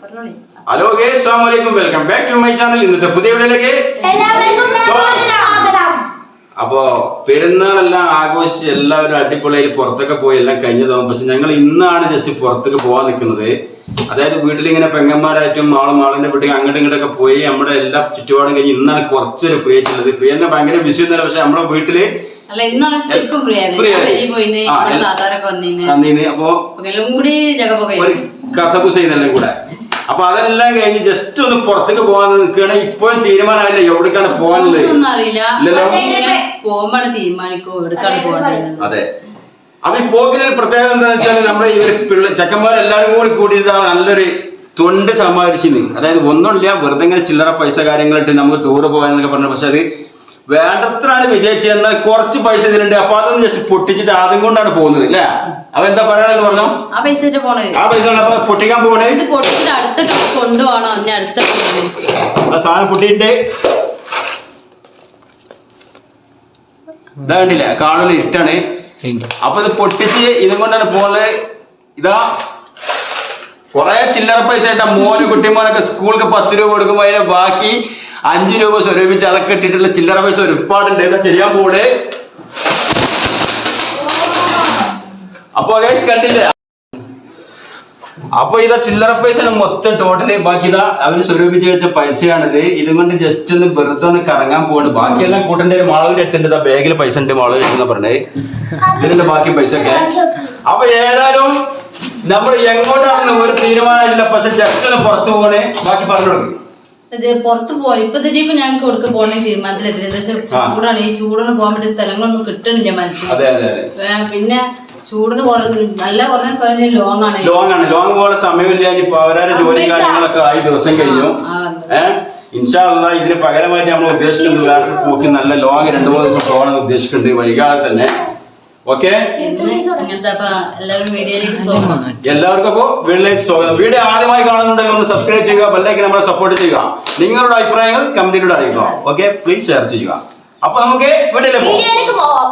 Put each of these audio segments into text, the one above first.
പറഞ്ഞോളി. ഹലോ ഗേ വലൈക്കും welcome back to my channel ഇന്നത്തെ പുതിയ വീഡിയോയിലേക്ക് അപ്പോ പെരുന്നാളെല്ലാം ആഘോഷിച്ച് എല്ലാവരും അടിപൊളിയായി പുറത്തൊക്കെ പോയി എല്ലാം കഴിഞ്ഞതാണ് പക്ഷെ ഞങ്ങൾ ഇന്നാണ് ജസ്റ്റ് പുറത്തൊക്കെ പോകാൻ നിൽക്കുന്നത്. അതായത് വീട്ടിലിങ്ങനെ പെങ്ങന്മാരായിട്ടും ആളും ആളിന്റെ വീട്ടിൽ അങ്ങോട്ടും ഇങ്ങോട്ടൊക്കെ പോയി നമ്മുടെ എല്ലാ ചുറ്റുപാടും കഴിഞ്ഞ് ഇന്നാണ് കുറച്ചൊരു ഫ്രീ ആയിട്ടുള്ളത്. ഫ്രീ തന്നെ ഭയങ്കര ബിസി ഒന്നുമില്ല. പക്ഷെ നമ്മുടെ വീട്ടിൽ ഫ്രീ ആയി. അപ്പോ എല്ലാം കൂടി? ഒരു അപ്പൊ അതെല്ലാം കഴിഞ്ഞ് ജസ്റ്റ് ഒന്ന് പുറത്തേക്ക് പോകാൻ നിൽക്കുകയാണ്. ഇപ്പോഴും തീരുമാനമായില്ല എവിടേക്കാണ് പോകാനുള്ളത്. ഒന്നും അറിയില്ല. ഇല്ലല്ലോ. ഇങ്ങനെ തീരുമാനിക്കോ എവിടേക്കാണ് പോകേണ്ടത്? അതെ. അപ്പൊ ഈ പോക്കിന് ഒരു പ്രത്യേകത എന്താണെന്ന് വെച്ചാൽ നമ്മുടെ ഇവർ പിള്ള ചെക്കന്മാരെല്ലാരും കൂടി കൂടിയിട്ട് നല്ലൊരു തൊണ്ട് സമ്പാദിച്ചിന് അതായത് ഒന്നുമില്ല വെറുതെ ഇങ്ങനെ ചില്ലറ പൈസ കാര്യങ്ങളിട്ട് നമുക്ക് ടൂറ് എന്നൊക്കെ പറഞ്ഞു. പക്ഷെ അത് വേണ്ടത്രാണ് വിജയിച്ചത്. എന്നാൽ കുറച്ച് പൈസ ഇതിലുണ്ട്. അപ്പൊ അതൊന്ന് ജസ്റ്റ് പൊട്ടിച്ചിട്ട് ആദ്യം കൊണ്ടാണ് പോകുന്നത് അല്ലേ? അപ്പൊ എന്താ പറയാനെന്ന് പറഞ്ഞു? ആ പൈസ ആ പൈസ അപ്പൊ പൊട്ടിക്കാൻ പോകണേ ഇത് പൊട്ടിച്ചിട്ട് അടുത്ത കൊണ്ടുപോകണോ. ഇനി അടുത്ത ആ സാധനം പൊട്ടിയിട്ട് ഇതാ കണ്ടില്ല? കാണുള്ള ഇരുട്ടാണ്. അപ്പൊ ഇത് പൊട്ടിച്ച് ഇതും കൊണ്ടാണ് പോകുന്നത് ഇതാ കൊറേ ചില്ലറ പൈസ ആയിട്ടാ മോന് കുട്ടിമോനൊക്കെ സ്കൂളിൽ പത്ത് രൂപ കൊടുക്കുമ്പോ അതിന് ബാക്കി അഞ്ചു രൂപ സ്വരൂപിച്ച് അതൊക്കെ ഇട്ടിട്ടുള്ള ചില്ലറ പൈസ ഒരുപാടുണ്ട് എന്താ ചെയ്യാൻ പോടെ. അപ്പൊ ഗൈസ് കണ്ടില്ല? അപ്പൊ ഇതാ ചില്ലറ പൈസ മൊത്തം ടോട്ടൽ ബാക്കി ഇതാ അവർ സ്വരൂപിച്ച് വെച്ച പൈസയാണിത്. ഇതും കൊണ്ട് ജസ്റ്റ് ഒന്ന് വെറുതെ ഒന്ന് കറങ്ങാൻ പോവാണ്. ബാക്കിയെല്ലാം കൂട്ടന്റെ മാളവിന്റെ അടുത്തുണ്ട്. ഇതാ ബാഗിൽ പൈസ ഉണ്ട് മാളവിന്റെ അടുത്ത് പറഞ്ഞത് ഇതിലുണ്ട് ബാക്കി പൈസ ഒക്കെ അപ്പൊ ഏതായാലും നമ്മൾ എങ്ങോട്ടാണെന്ന് ഒരു തീരുമാനമില്ല. പക്ഷെ ജസ്റ്റ് ഒന്ന് പുറത്തു പോകണേ ബാക്കി പറഞ്ഞു കൊടുക്കും ഇത് പുറത്ത് പോയി ഇപ്പൊ ഇപ്പൊ ഞങ്ങൾക്ക് കൊടുക്ക പോകണേ തീരുമാനത്തിലെതിരെ. ചൂടാണ്. ഈ ചൂടിന് പോകാൻ പറ്റിയ സ്ഥലങ്ങളൊന്നും കിട്ടണില്ല മനസ്സിൽ പിന്നെ ചൂടിന് പറഞ്ഞു നല്ല കുറഞ്ഞ സ്ഥലം ലോങ് ആണ്. ലോങ് ആണ്. ലോങ് പോകാനുള്ള സമയമില്ല ഇനിയിപ്പോ അവരാരെ ജോലി കാര്യങ്ങളൊക്കെ ആയി ദിവസം കഴിഞ്ഞു. ഏഹ് ഇൻഷാല്ല ഇതിന് പകരമായിട്ട് നമ്മൾ ഉദ്ദേശിക്കുന്നത് വേറെ പോക്ക് നല്ല ലോങ് രണ്ടു മൂന്ന് ദിവസം പോകണം ഉദ്ദേശിക്കുന്നുണ്ട്. വൈകാതെ തന്നെ. ഓക്കെ എല്ലാവർക്കും അപ്പോ വീട്ടിലേക്ക് സ്വാഗതം. വീഡിയോ ആദ്യമായി കാണുന്നുണ്ടെങ്കിൽ ഒന്ന് സബ്സ്ക്രൈബ് ചെയ്യുക ബെല്ലൈക്ക് നമ്മളെ സപ്പോർട്ട് ചെയ്യുക. നിങ്ങളുടെ അഭിപ്രായങ്ങൾ കമന്റിലൂടെ അറിയിക്കുക. ഓക്കെ പ്ലീസ് ഷെയർ ചെയ്യുക. അപ്പൊ നമുക്ക് വീട്ടിലേക്ക് പോവാം.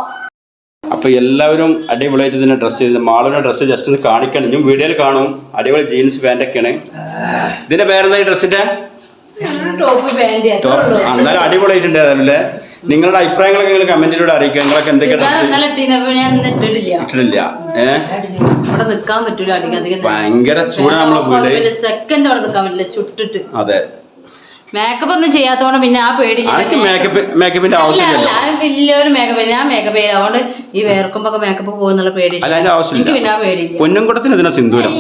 അപ്പൊ എല്ലാവരും അടിപൊളിയായിട്ട് ഇതിന്റെ ഡ്രസ്സ് ചെയ്ത് മാളുടെ ഡ്രസ്സ് ജസ്റ്റ് ഒന്ന് കാണിക്കണം. ഞാൻ വീഡിയോയിൽ കാണും. അടിപൊളി ജീൻസ് പാന്റ് ഒക്കെയാണ് ഇതിന്റെ പേരെന്താ ഈ ഡ്രസ്സിന്റെ ടോപ്പ് പാന്റ് ടോപ്പ് എന്നാലും അടിപൊളിയായിട്ടുണ്ട് അല്ലേ നിങ്ങളുടെ അഭിപ്രായങ്ങളൊക്കെ നിങ്ങൾ കമന്റിലൂടെ അറിയിക്കുക. നിങ്ങളൊക്കെ എന്തൊക്കെ ഇട്ടിട്ടില്ല. ഏഹ് ഭയങ്കര ചൂടാണ് നമ്മളെ വീട് സെക്കൻഡ് അവിടെ നിൽക്കാൻ പറ്റില്ല. ചുട്ടിട്ട്. അതെ. മേക്കപ്പ് ഒന്നും ചെയ്യാത്തോണ്ട് പിന്നെ ആ പേടി മേക്കപ്പിന്റെ ആവശ്യമില്ല വലിയൊരു മേക്കപ്പ് ഞാൻ മേക്കപ്പ് ചെയ്യാം അതുകൊണ്ട് ഈ വേർക്കുമ്പോ മേക്കപ്പ് പോകുന്നുള്ള പേടി അതിന്റെ ആവശ്യമില്ല. പിന്നെ ആ പേടി പൊന്നുംകുടത്തിന് ഇതിനെ സിന്ദൂരം.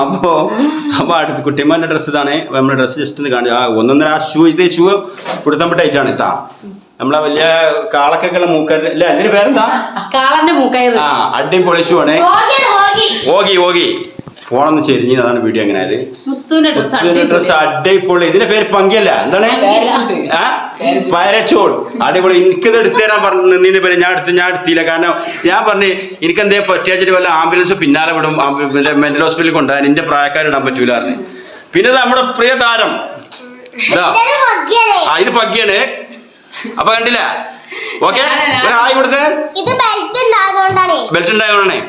അപ്പോ അപ്പൊ അടുത്ത് കുട്ടിമാന്റെ ഡ്രസ്സ് ഇതാണ്. നമ്മുടെ ഡ്രസ്സ് ജസ്റ്റ് ഒന്ന് കാണുക ആ ഒന്നൊന്നര ആ ഷൂ ഇതേ ഷൂ പിടുത്തം ടൈറ്റാണ് കേട്ടാ നമ്മളെ വലിയ കാളക്കൊക്കെ ഉള്ള മൂക്കാര് അല്ലേ അതിന് പേരെന്താ? കാളന്റെ മൂക്കയറ് ആ അടിപൊളി ഷൂ ആണ്. ഓഗി ഓഗി. ഫോണൊന്ന് ചെരിഞ്ഞ് അതാണ് വീഡിയോ അങ്ങനെ ആയത്? മുത്തുവിന്റെ ഡ്രസ് അടിപൊളി. ഇതിന്റെ പേര് പങ്കിയല്ല. എന്താണ്? പരച്ചോൾ അടിപൊളി. എനിക്കത് എടുത്തു തരാൻ പറഞ്ഞു നിന്ന് പേര് ഞാൻ എടുത്ത് ഞാൻ എടുത്തില്ല. കാരണം ഞാൻ പറഞ്ഞു എനിക്ക് എന്തേ പറ്റിയാച്ചിട്ട് വല്ല ആംബുലൻസ് പിന്നാലെ വിടും. മെന്റൽ ഹോസ്പിറ്റലിൽ കൊണ്ടുപോകാൻ എന്റെ പ്രായക്കാർ ഇടാൻ പറ്റൂല പറഞ്ഞു. പിന്നെ നമ്മുടെ പ്രിയ താരം. ആ ഇത് പഗ്ഗിയാണ് അപ്പൊ കണ്ടില്ല? ഓക്കെ? ഒരാളെ കൊടുത്തേ? ബെൽറ്റ് ഉണ്ടായതുകൊണ്ടാണ്.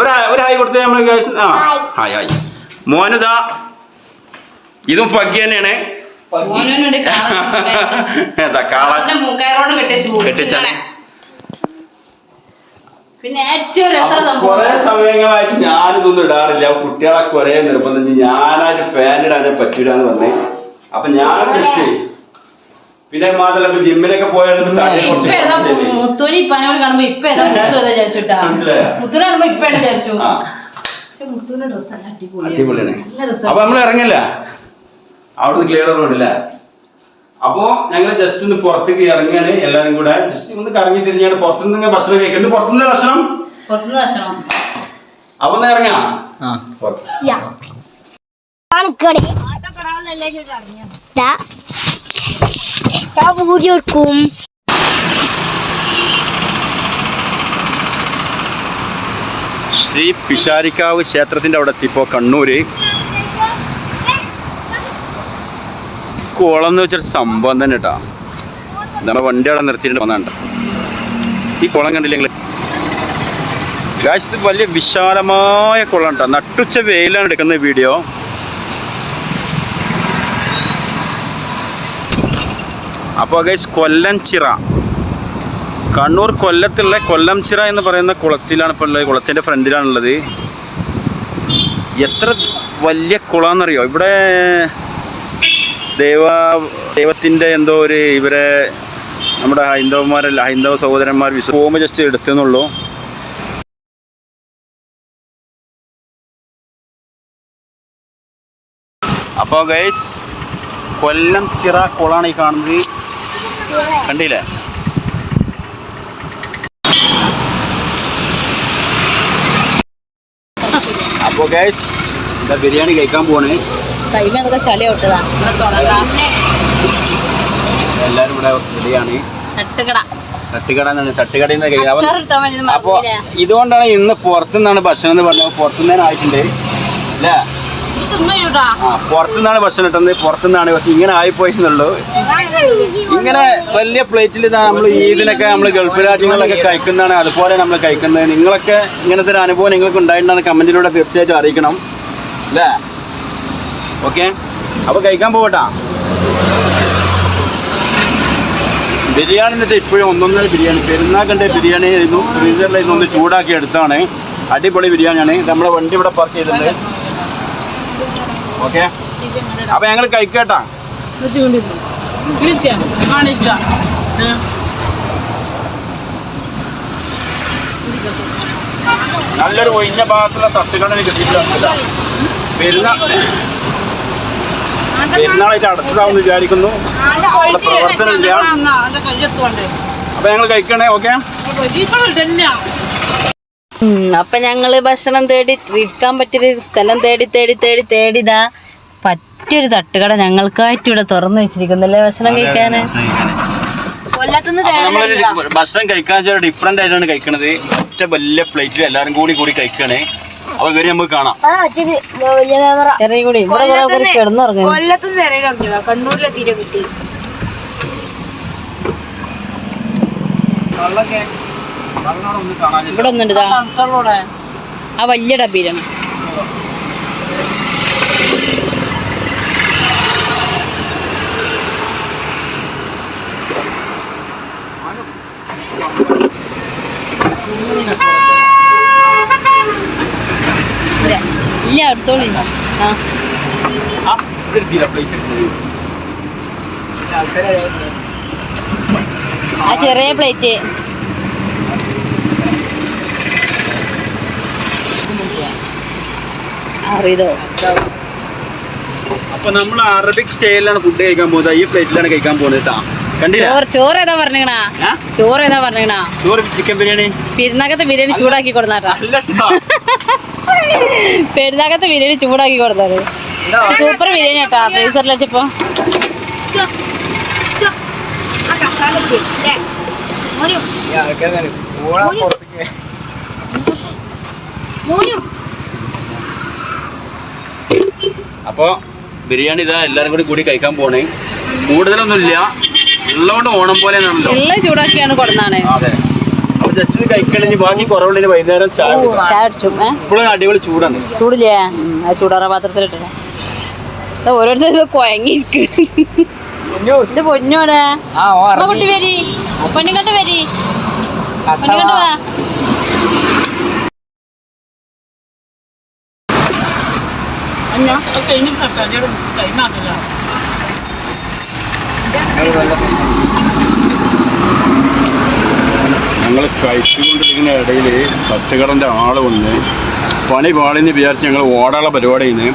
ഒരു ഒരു ഹായ് കൊടുത്തേ നമ്മൾ guys. ആ ഹായ്. ഹായ് ഹായ് മോനിതാ ഇതും പഗ്ഗി തന്നെയാണ്. കുറെ സമയങ്ങളായിട്ട് ഞാനിതൊന്നും ഇടാറില്ല. കുട്ടികളൊക്കെ ഒരേ നിർബന്ധിച്ച്. ഞാനായിട്ട് പാന്റ് ഇടാനെ പറ്റൂല എന്ന് പറഞ്ഞേ. അപ്പൊ ഞാൻ ജസ്റ്റ് പിന്നെ മാത്രമല്ല ജിമ്മിലൊക്കെ പോയാലും തടി കുറച്ച് ഇപ്പൊ ഏതാ കുറഞ്ഞില്ലേ? മുത്തൂന് ഇപ്പനോട് കാണുമ്പോ ഇപ്പൊ ഏതാ മുത്തു ഏതാ വിചാരിച്ചുട്ടാ മനസ്സിലായോ? മുത്തൂന് കാണുമ്പോ ഇപ്പൊ ഏതാ വിചാരിച്ചു? ആ. ഡ്രസ് അടിപൊളിയാണ്. അടിപൊളിയാണ്. നല്ല രസം. അപ്പൊ നമ്മൾ ഇറങ്ങില്ല. അവിടുന്ന് ക്ലിയർ റോഡില്ല അപ്പോ ഞങ്ങൾ ജസ്റ്റ് ഒന്ന് പുറത്തേക്ക് ഇറങ്ങിയാണ് എല്ലാരും കൂടെ ജസ്റ്റ് ഒന്ന് കറങ്ങി തിരിഞ്ഞാണ്. പുറത്തുനിന്ന് ഇങ്ങനെ ഭക്ഷണം കഴിക്കുന്നത് പുറത്തുനിന്ന് ഭക്ഷണം? പുറത്തുനിന്ന് ഭക്ഷണം. അപ്പൊ ഒന്ന് ഇറങ്ങാം. യാ. കാണിക്കണേ ദാ ഞാൻ വീഡിയോ എടുക്കും ശ്രീ പിഷാരിക്കാവ് ക്ഷേത്രത്തിന്റെ അവിടെ എത്തിയപ്പോൾ കണ്ണൂര്. കുളം എന്ന് വെച്ചൊരു സംഭവം തന്നെ കേട്ടാ. നമ്മുടെ വണ്ടി അവിടെ നിർത്തിയിട്ട് വന്നാണ്ട് ഈ കുളം കണ്ടില്ലെങ്കിൽ ഗായ്സ് ഇത് വലിയ വിശാലമായ കുളം കേട്ടോ. നട്ടുച്ച വെയിലാണ് എടുക്കുന്ന വീഡിയോ. അപ്പോൾ ഗൈസ് കൊല്ലം ചിറ. കണ്ണൂർ കൊല്ലത്തുള്ള കൊല്ലം ചിറ എന്ന് പറയുന്ന കുളത്തിലാണ് ഇപ്പോൾ ഉള്ളത്. കുളത്തിന്റെ ഫ്രണ്ടിലാണുള്ളത് എത്ര വലിയ കുളമെന്നറിയോ ഇവിടെ ദേവ ദൈവത്തിന്റെ എന്തോ ഒരു ഇവരെ നമ്മുടെ ഹൈന്ദവന്മാരല്ല ഹൈന്ദവ സഹോദരന്മാർ വിശ്വ ജസ്റ്റ് എടുത്തെന്നുള്ളൂ. അപ്പോൾ ഗൈസ് കൊല്ലം ചിറ കുളമാണ് ഈ കാണുന്നത്. കണ്ടില്ലേ? അപ്പോൾ ഗൈസ് എന്താ ബിരിയാണി കഴിക്കാൻ പോണേ? കൈമ അതൊക്കെ ചളി വിട്ടതാ എല്ലാരും ഇവിടെ ബിരിയാണി തട്ടുകട. എന്നാണ് തട്ടുകടയിൽ നിന്ന് അപ്പോൾ ഇതുകൊണ്ടാണ് ഇന്ന് പുറത്തുനിന്നാണ് ഭക്ഷണം എന്ന് പറഞ്ഞത്. പുറത്തുനിന്നാണ് ആയിട്ടുണ്ട്. അല്ലേ? പുറത്തുനിന്നാണ് ഭക്ഷണം ഇട്ടത് പുറത്തുനിന്നാണ് പക്ഷെ ഇങ്ങനെ ആയിപ്പോയി എന്നുള്ളൂ. ഇങ്ങനെ വലിയ പ്ലേറ്റിൽ നമ്മൾ ഈദിനൊക്കെ നമ്മൾ ഗൾഫ് രാജ്യങ്ങളിലൊക്കെ കഴിക്കുന്നതാണ്. അതുപോലെ നമ്മൾ കഴിക്കുന്നത്. നിങ്ങളൊക്കെ ഇങ്ങനത്തെ ഒരു അനുഭവം നിങ്ങൾക്ക് ഉണ്ടായിട്ടുണ്ടെന്ന് കമന്റിലൂടെ തീർച്ചയായിട്ടും അറിയിക്കണം. അല്ലേ? ഓക്കെ? അപ്പോൾ കഴിക്കാൻ പോകട്ടാ ബിരിയാണി എന്നിട്ട് ഇപ്പോഴും ഒന്നൊന്നര ബിരിയാണി. പെരുന്നാൾ കണ്ട ബിരിയാണി ആയിരുന്നു. ഫ്രീസറിലായിരുന്നു ഒന്ന് ചൂടാക്കി എടുത്താണ് അടിപൊളി ബിരിയാണിയാണ്. നമ്മുടെ വണ്ടി ഇവിടെ പാർക്ക് ചെയ്തിട്ടുണ്ട്. ഓക്കെ അപ്പോൾ ഞങ്ങൾ കഴിക്കട്ടാ നല്ലൊരു ഒഴിഞ്ഞ ഭാഗത്തുള്ള തട്ടുകടന് കിട്ടിയിട്ടുണ്ട് പെരുന്നാൾ പെരുന്നാളായിട്ട് അടച്ചതാവെന്ന് വിചാരിക്കുന്നു പ്രവർത്തനം പ്രവർത്തനമില്ല അപ്പൊ ഞങ്ങൾ കഴിക്കണേ ഓക്കെ അപ്പൊ ഞങ്ങൾ ഭക്ഷണം തേടി ഇരിക്കാൻ പറ്റിയൊരു സ്ഥലം തേടി തേടി തേടി തേടിതാ. പറ്റിയൊരു തട്ടുകട ഞങ്ങൾക്കായിട്ട് ഇവിടെ തുറന്നു വെച്ചിരിക്കുന്നല്ലേ ഭക്ഷണം കഴിക്കാന്? ഭക്ഷണം കഴിക്കാൻ വെച്ചാൽ ഡിഫറെന്റ് ആയിട്ടാണ് കഴിക്കണത്. ഒറ്റ വലിയ പ്ലേറ്റിൽ എല്ലാരും കൂടി കൂടി കഴിക്കണേ. അപ്പൊ ഇവർ നമുക്ക് കാണാം. കണ്ണൂരിലെ തീരെ കിട്ടി. ഇവിടെ ഒന്നുണ്ട് ആ വലിയ ഡബിയിലാണ് ഇല്ല എടുത്തോളി. ആ. ചെറിയ പ്ലേറ്റ് അറിയതോ? അപ്പൊ നമ്മൾ അറബിക് സ്റ്റൈലിലാണ് ഫുഡ് കഴിക്കാൻ പോകുന്നത്. ഈ പ്ലേറ്റിലാണ് കഴിക്കാൻ പോകുന്നത് കേട്ടാ. ചോറ് ചോറ് ഏതാ പറഞ്ഞാ ചോറ് ഏതാ പറഞ്ഞാ ചോറ് ചിക്കൻ ബിരിയാണി. പെരുന്നാക്കത്തെ ബിരിയാണി ചൂടാക്കി കൊടുന്നാട്ടാ. നല്ല ട്ടാ. പെരുന്നാക്കത്തെ ബിരിയാണി ചൂടാക്കി കൊടുത്തത് സൂപ്പർ ബിരിയാണി കേട്ടാ. ഫ്രീസറിൽ വെച്ചപ്പോ. അപ്പൊ ബിരിയാണി ഇതാ എല്ലാവരും കൂടി കൂടി കഴിക്കാൻ പോണേ. കൂടുതലൊന്നുമില്ല. ഉള്ളതുകൊണ്ട് ഓണം പോലെ എല്ലാം ചൂടാക്കിയാണ് കൊടുന്നാണ്. അതെ. അപ്പൊ ജസ്റ്റ് ഇത് കഴിക്കണെങ്കിൽ ബാക്കി കുറവുണ്ടെങ്കിൽ വൈകുന്നേരം ചായ ഇപ്പോഴും അടിപൊളി ചൂടാണ്. ചൂടില്ലേ? അത് ചൂടാറ പാത്രത്തിലിട്ടില്ല ഓരോരുത്തർ കുഴങ്ങിയിരിക്കും ഇത് പൊന്നോടെ. കുട്ടി വരി. പൊന്നിക്കട്ട് വരി. പൊന്നിക്കട്ട് വാ. ഞങ്ങൾ കഴിച്ചുകൊണ്ടിരിക്കുന്ന ഇടയിൽ തട്ടുകടന്റെ ആൾ വന്ന് പണി പാളിന്ന് വിചാരിച്ച് ഞങ്ങൾ ഓടാനുള്ള പരിപാടി ചെയ്യുന്നത്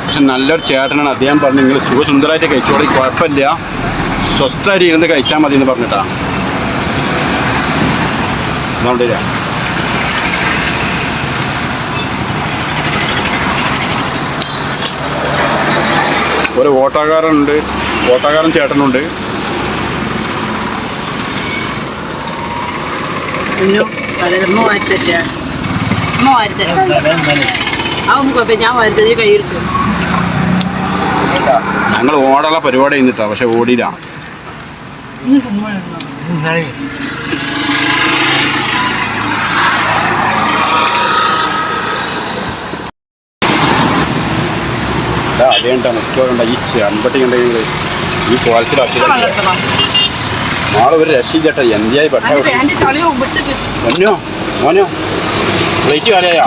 പക്ഷെ നല്ലൊരു ചേട്ടനാണ്. അദ്ദേഹം പറഞ്ഞു നിങ്ങൾ സുഖസുന്ദരമായിട്ട് കഴിച്ചോളി കുഴപ്പമില്ല. സ്വസ്ഥമായിട്ട് ഇരുന്ന് കഴിച്ചാൽ മതി എന്ന് പറഞ്ഞിട്ടാണ് അതുകൊണ്ടില്ല ഒരു ഓട്ടോക്കാരനുണ്ട് ഓട്ടോക്കാരൻ ചേട്ടനുണ്ട്. ഞങ്ങൾ ഓടാനുള്ള പരിപാടി ചെയ്യുന്നിട്ടാ പക്ഷെ ഓടിയില്ല. വിലയുണ്ട മുഖ്യമുണ്ട ഈ ചെമ്പട്ടി ഉണ്ടെങ്കിൽ ഈ ക്വാളിറ്റി നാളെ ഒരു രക്ഷയില്ലട്ടെ എന്തിയായി പെട്ട മോനോ? മോനോ പ്ലേറ്റ് കാലയാ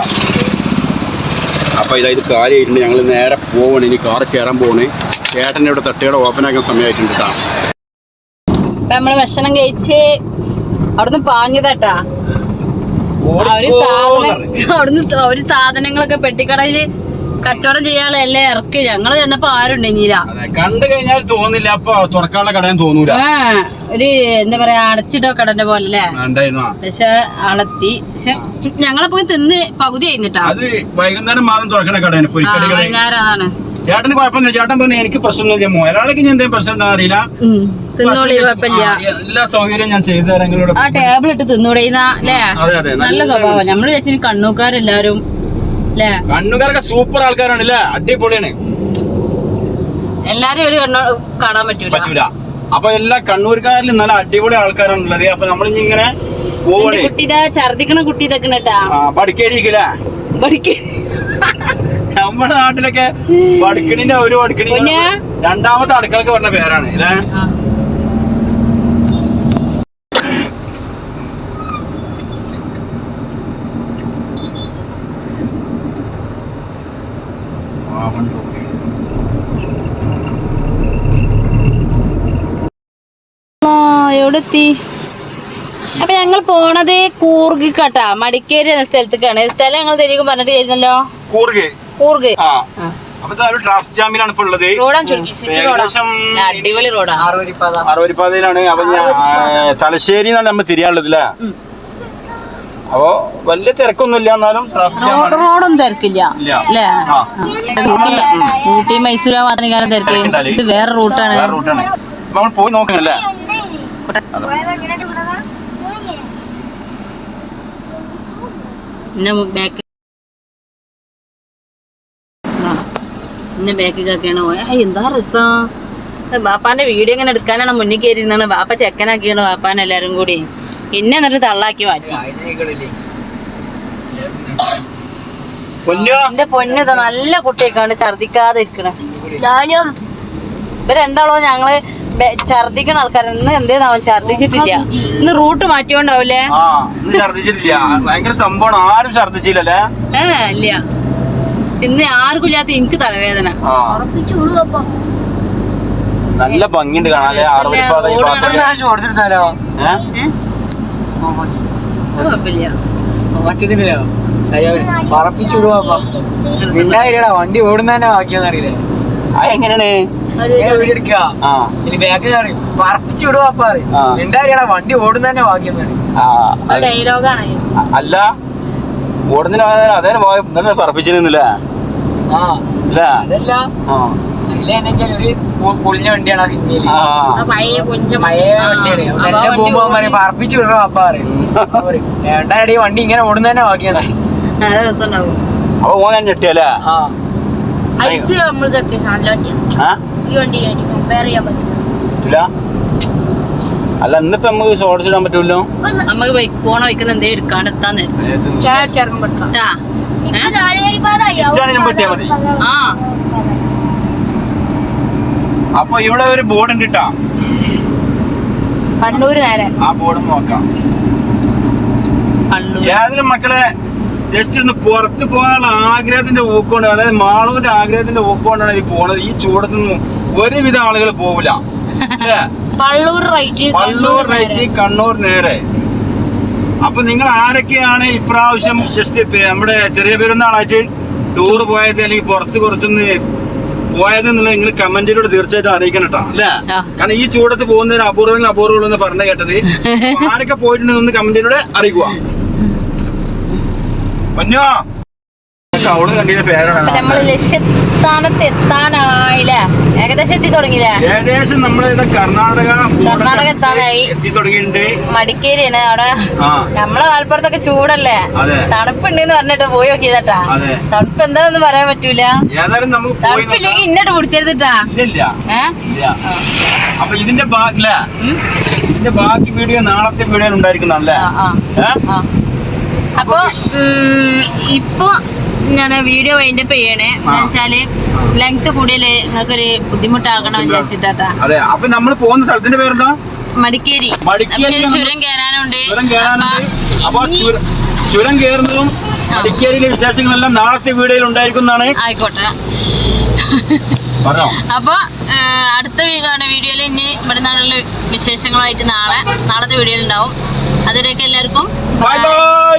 അപ്പോൾ ഇതായത് കാര്യമായിട്ടുണ്ട് ഞങ്ങൾ നേരെ പോവാണ്. ഇനി കാർ കയറാൻ പോവാണ്. ചേട്ടന്റെ ഇവിടെ തട്ടിയുടെ ഓപ്പൺ ആക്കാൻ സമയമായിട്ടുണ്ട് കേട്ടോ. അപ്പൊ നമ്മൾ ഭക്ഷണം കഴിച്ച് അവിടുന്ന് പാഞ്ഞതാട്ടാ അവർ സാധനം അവിടുന്ന് ഒരു അവർ സാധനങ്ങളൊക്കെ പെട്ടിക്കടയിൽ കച്ചവടം ചെയ്യാനുള്ള എല്ലാം ഇറക്കി. ഞങ്ങൾ ചെന്നപ്പോ ആരുണ്ടെങ്കില കണ്ടു കഴിഞ്ഞാൽ തോന്നില്ല. അപ്പൊ തുറക്കാനുള്ള കടയും തോന്നൂല. ഒരു എന്താ പറയാ അടച്ചിട്ടോ കടന്റെ പോലെ അല്ലേ പക്ഷെ അളത്തി പക്ഷെ ഞങ്ങളെ പോയി തിന്ന് പകുതി കഴിഞ്ഞിട്ടാ. അത് വൈകുന്നേരം മാത്രം തുറക്കണ കടയാണ്. വൈകുന്നേരം അതാണ്. ചേട്ടന് കുഴപ്പമില്ല ചേട്ടൻ പറഞ്ഞു എനിക്ക് പ്രശ്നമൊന്നുമില്ല. ഒരാളേക്ക് ഞാൻ എന്തെങ്കിലും പ്രശ്നം ഉണ്ടോ അറിയില്ല. എല്ലാ സൗകര്യവും ഞാൻ ചെയ്തു തരാം. ആ ടേബിൾ ഇട്ട് തിന്നൂടെയുന്ന അല്ലേ? നല്ല സ്വഭാവം. നമ്മൾ ചേച്ചി കണ്ണൂക്കാരെല്ലാരും കണ്ണുകാരൊക്കെ സൂപ്പർ ആൾക്കാരാണ് അല്ലേ അടിപൊളിയാണ്. എല്ലാരും ഒരു കണ്ണു കാണാൻ പറ്റൂല. അപ്പൊ എല്ലാ കണ്ണൂർക്കാരിലും നല്ല അടിപൊളി ആൾക്കാരാണുള്ളത്. അപ്പൊ നമ്മൾ ഇങ്ങനെ എന്റെ പോവണേ കുട്ടി ഇതാ ഛർദിക്കണ കുട്ടി ഇതൊക്കെ കേട്ടാ ആ നമ്മുടെ നാട്ടിലൊക്കെ വടുക്കണിന്റെ ഒരു വടുക്കണി രണ്ടാമത്തെ അടുക്കളക്ക് പറഞ്ഞ പേരാണ് അല്ലേ? എവിടെ എത്തി അപ്പൊ ഞങ്ങൾ പോണത് കൂർഗിക്കട്ടാ. മടിക്കേരി എന്ന സ്ഥലത്തേക്കാണ്. സ്ഥലം ഞങ്ങൾ തിരികെ പറഞ്ഞിട്ട് കഴിഞ്ഞല്ലോ കൂർഗ്. കൂർഗ്. ട്രാഫിക് ജാമിലാണ് ഇപ്പൊ ഉള്ളത്. റോഡാണ് അടിപൊളി അപ്പൊ ഞാൻ തലശ്ശേരി എന്നാണ് നമ്മൾ തിരിയാനുള്ളത് അല്ലേ അപ്പൊ വലിയ തിരക്കൊന്നുമില്ല എന്നാലും ട്രാഫിക് ജാം റോഡ് റോഡൊന്നും തിരക്കില്ല. അല്ലേ. ഊട്ടി മൈസൂരാ മാത്രം തിരക്ക്. ഇത് വേറെ റൂട്ടാണ്. വേറെ റൂട്ടാണ്. നമ്മൾ പോയി നോക്കണല്ലേ? ബാക്ക് പോയത് എന്താ രസം? ബാപ്പാന്റെ വീഡിയോ ഇങ്ങനെ എടുക്കാനാണ് മുന്നിൽ കയറിയിരുന്നാണ് ബാപ്പ ചെക്കനാക്കിയാണ് ബാപ്പാൻ എല്ലാരും കൂടി. എന്നെ എന്നിട്ട് തള്ളാക്കി മാറ്റി. പൊന്നോ? എന്റെ പൊന്നത് നല്ല കുട്ടിയൊക്കെ ഛർദിക്കാതെ ഇരിക്കണേ ഞാനും ഇവർ രണ്ടാളോ ഞങ്ങൾ ഛർദിക്കണ ആൾക്കാർ ഇന്ന് എന്തേന്നാവും ഛർദിച്ചിട്ടില്ല ഇന്ന് റൂട്ട് മാറ്റിയോണ്ടാവൂലേ? ഛർദിച്ചിട്ടില്ല ഭയങ്കര സംഭവമാണ്. ആരും ഛർദിച്ചില്ലല്ലേ ഏ ഇല്ല. ഇന്ന് ആർക്കും ഇല്ലാത്ത എനിക്ക് തലവേദന. നല്ല ഭംഗിയുണ്ട് കാണാല്ലേ പറപ്പിച്ചു വിടുവാപ്പാ ഉണ്ടായില്ലടാ വണ്ടി ഓടുന്നതന്നെ ബാക്കിയാന്നറിയില്ലേ ആ എങ്ങനെയാണ് വണ്ടി ഓടുന്ന തന്നെ ബാക്കിയെന്നറി ആ അത് ഡയലോഗാണ്. അല്ല ഓടുന്ന അതേ നല്ല പറപ്പിച്ചിരുന്നില്ലേ? പൊളിഞ്ഞ വണ്ടിയാണ് ആ ആ. പഴയ വണ്ടിയാണ്. പോകുമ്പോ. പറയും. പറപ്പിച്ചു വിടണം അപ്പാറ് രണ്ടാടി വണ്ടി ഇങ്ങനെ ഓടുന്ന തന്നെ ബാക്കിയാണ് അപ്പൊ ഞെട്ടിയല്ലേ ആ? ഈ വണ്ടിയായിട്ട് കമ്പയർ ചെയ്യാൻ പറ്റില്ല അല്ല ഇന്നിപ്പോ നമുക്ക് ഷോർട്സ് ഇടാൻ പറ്റുമല്ലോ നമുക്ക് ബൈക്ക് പോണ വയ്ക്കുന്ന എന്തേ എടുക്കാണ്ട് എത്താൻ അപ്പൊ ഇവിടെ ഒരു ബോർഡ് ഉണ്ട് കേട്ടാ കണ്ണൂര് നേരെ. ആ ബോർഡ് നോക്കാം. ഏതെങ്കിലും മക്കളെ ജസ്റ്റ് ഒന്ന് പുറത്ത് പോകാനുള്ള ആഗ്രഹത്തിന്റെ ഊക്കൊണ്ട് അതായത് മാളൂന്റെ ആഗ്രഹത്തിന്റെ ഊക്കൊണ്ടാണ് ഇത് പോണത്. ഈ ചൂടത്തൊന്നും ഒരുവിധ ആളുകൾ പോവില്ല. പള്ളൂർ റൈറ്റ് പള്ളൂർ റൈറ്റ് കണ്ണൂർ നേരെ. അപ്പൊ നിങ്ങൾ ആരൊക്കെയാണ് ഇപ്രാവശ്യം ജസ്റ്റ് നമ്മുടെ ചെറിയ പെരുന്നാളായിട്ട് ടൂർ പോയത് അല്ലെങ്കിൽ പുറത്ത് കുറച്ചൊന്ന് പോയത് എന്നുള്ളത് നിങ്ങൾ കമന്റിലൂടെ തീർച്ചയായിട്ടും അറിയിക്കണം കേട്ടോ അല്ലേ? കാരണം ഈ ചൂടത്ത് പോകുന്നതിന് അപൂർവങ്ങൾ അപൂർവങ്ങൾ എന്ന് പറഞ്ഞു കേട്ടത്. ആരൊക്കെ പോയിട്ടുണ്ടെന്ന് കമന്റിലൂടെ അറിയിക്കുക പൊന്നോ അവൾ കണ്ടിന്റെ പേരാണ്. നമ്മൾ ലക്ഷ്യസ്ഥാനത്ത് എത്താനായില്ലേ? ഏകദേശം എത്തി തുടങ്ങിയില്ലേ? ഏകദേശം നമ്മളിവിടെ കർണാടക കർണാടക എത്താനായി. എത്തി തുടങ്ങിയിട്ടുണ്ട്. മടിക്കേരിയാണ് അവിടെ. നമ്മളെ മലപ്പുറത്തൊക്കെ ചൂടല്ലേ? തണുപ്പുണ്ട് എന്ന് പറഞ്ഞിട്ട് പോയി നോക്കിയതാട്ടാ. അതെ. തണുപ്പ് എന്താന്ന് പറയാൻ പറ്റൂല. തണുപ്പില്ലെങ്കിൽ ഇന്നിട്ട് പിടിച്ചെടുത്തിട്ടാ ഇല്ല. അപ്പൊ ഇതിന്റെ ബാക്കിലെ? ഇതിന്റെ ബാക്കി വീഡിയോ നാളത്തെ വീഡിയോ ഉണ്ടായിരിക്കുന്നല്ലേ ആ ആ. ആ. അപ്പൊ ഇപ്പൊ ഞാൻ വീഡിയോ വൈൻഡപ്പ് ചെയ്യണേ. വെച്ചാൽ ലെങ്ത് കൂടിയല്ലേ നിങ്ങൾക്കൊരു ബുദ്ധിമുട്ടാകണം വിചാരിച്ചിട്ടാ അതെ അപ്പൊ നമ്മൾ പോകുന്ന സ്ഥലത്തിന്റെ പേരെന്താ? മടിക്കേരി. മടിക്കേരി ചുരം കയറാനുണ്ട് ചുരം കയറാനുണ്ട് അപ്പൊ ചുര- കയറുന്നതും മടിക്കേരിയിലെ വിശേഷങ്ങളെല്ലാം നാളത്തെ വീഡിയോയിൽ ഉണ്ടായിരിക്കും എന്നാണ് ആയിക്കോട്ടെ അപ്പൊ അടുത്ത വീഡിയോയിൽ ഇനി ഇവിടെ നിന്നുള്ള വിശേഷങ്ങളുമായിട്ട് നാളെ നാളത്തെ വീഡിയോയിൽ ഉണ്ടാവും. അതുവരെയൊക്കെ എല്ലാവർക്കും ബൈ ബൈ